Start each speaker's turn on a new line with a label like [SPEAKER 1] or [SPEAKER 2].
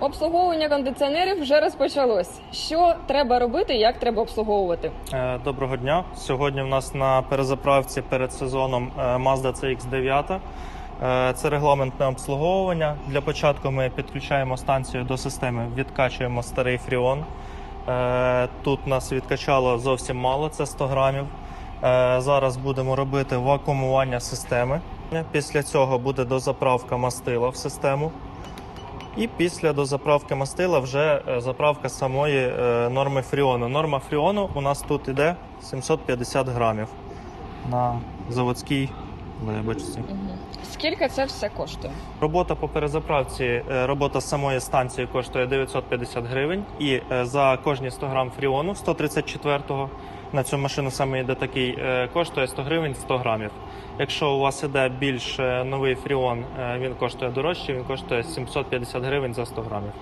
[SPEAKER 1] Обслуговування кондиціонерів вже розпочалось. Що треба робити, як треба обслуговувати?
[SPEAKER 2] Е, Доброго дня. Сьогодні в нас на перезаправці перед сезоном е, Mazda CX-9. Е, Це регламентне обслуговування. Для початку ми підключаємо станцію до системи, відкачуємо старий фріон. Тут нас відкачало зовсім мало, це 100 грамів. Зараз будемо робити вакуумування системи. Після цього буде дозаправка мастила в систему. І після дозаправки мастила вже е, заправка самої е, норми фріону. Норма фріону у нас тут іде 750 грамів на заводській лебочці.
[SPEAKER 1] Скільки це все коштує?
[SPEAKER 2] Робота по перезаправці, е, робота з самої станції коштує 950 гривень. І е, за кожні 100 грам фріону 134-го на цю машину саме йде такий, е, коштує 100 гривень 100 грамів. Якщо у вас іде більш новий фріон, він коштує дорожче, він коштує 750 гривень за 100 грамів.